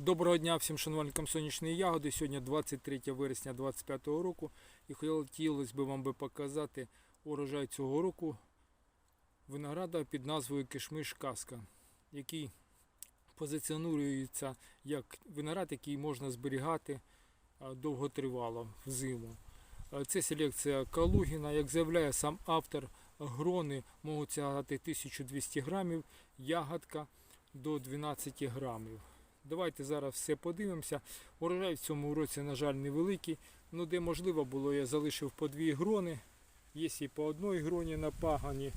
Доброго дня всім шанувальникам сонячної ягоди. Сьогодні 23 вересня 2025 року. І хотілося б вам би показати урожай цього року винограда під назвою Кишмиш Казка, який позиціонується як виноград, який можна зберігати а, довготривало взиму. А, Це селекція Калугіна, як заявляє сам автор, грони можуть сягати 1200 грамів, ягодка до 12 грамів. Давайте зараз все подивимося. Урожай в цьому році, на жаль, невеликий. Ну, де можливо було, я залишив по дві грони. Є і по одній гроні на пагані.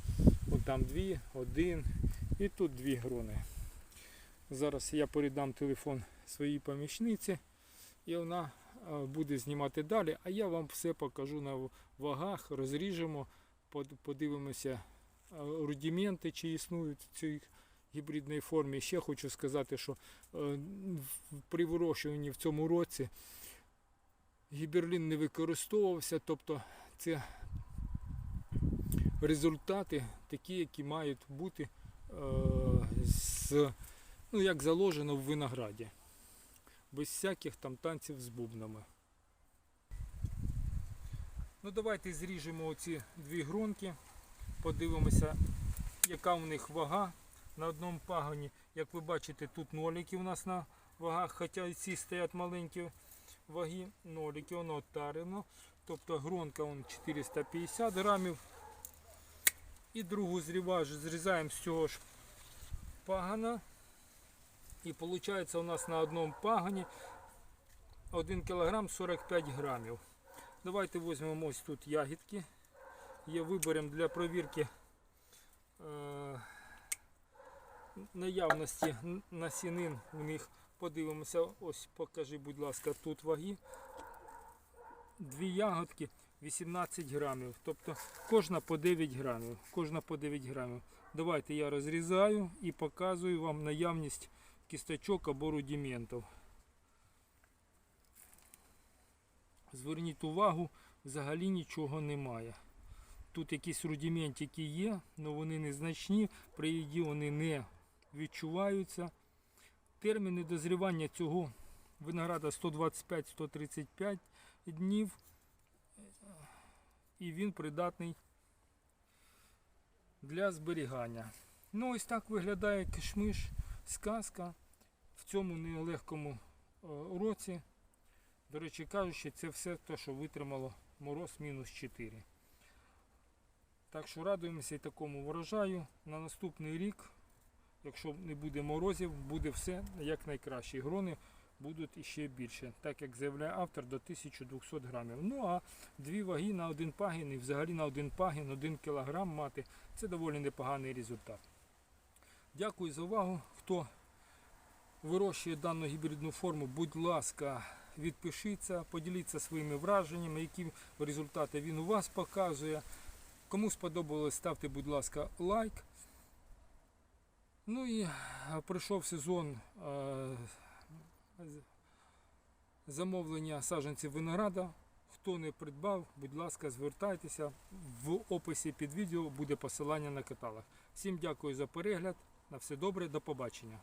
От там дві, один і тут дві грони. Зараз я передам телефон своїй помічниці і вона е, буде знімати далі. А я вам все покажу на вагах, розріжемо, подивимося е, рудименти, чи існують цій гібридній формі. Ще хочу сказати, що е, при вирощуванні в цьому році гіберлін не використовувався, тобто це результати такі, які мають бути е, з, ну, як заложено в винограді, без всяких там танців з бубнами. Ну давайте зріжемо оці дві гронки, подивимося, яка у них вага на одному пагоні. Як ви бачите, тут нолики у нас на вагах, хоча і ці стоять маленькі ваги, нолики, воно оттарено. Тобто гронка он 450 грамів. І другу зріваж зрізаємо з цього ж пагана. І виходить у нас на одному пагані 1 кг 45 грамів. Давайте візьмемо ось тут ягідки. Є виберемо для провірки е, наявності насінин у них. Подивимося, ось покажи, будь ласка, тут ваги. Дві ягодки 18 грамів. Тобто кожна по 9 грамів. Кожна по 9 грамів. Давайте я розрізаю і показую вам наявність кісточок або рудиментів. Зверніть увагу, взагалі нічого немає. Тут якісь рудиментики є, але вони незначні, при їді вони не відчуваються. Терміни дозрівання цього винограда 125-135 днів. І він придатний для зберігання. Ну, ось так виглядає кишмиш, сказка в цьому нелегкому е, році. До речі кажучи, це все те, що витримало мороз мінус 4. Так що радуємося і такому врожаю. На наступний рік, якщо не буде морозів, буде все як найкраще. І Грони будуть іще більше, так як заявляє автор, до 1200 грамів. Ну а дві ваги на один пагін і взагалі на один пагін, один кілограм мати це доволі непоганий результат. Дякую за увагу. Хто вирощує дану гібридну форму, будь ласка, відпишіться, поділіться своїми враженнями, які результати він у вас показує. Кому сподобалось, ставте, будь ласка, лайк. Ну і а, прийшов сезон е, замовлення саджанців винограда. Хто не придбав, будь ласка, звертайтеся. В описі під відео буде посилання на каталог. Всім дякую за перегляд. На все добре, до побачення.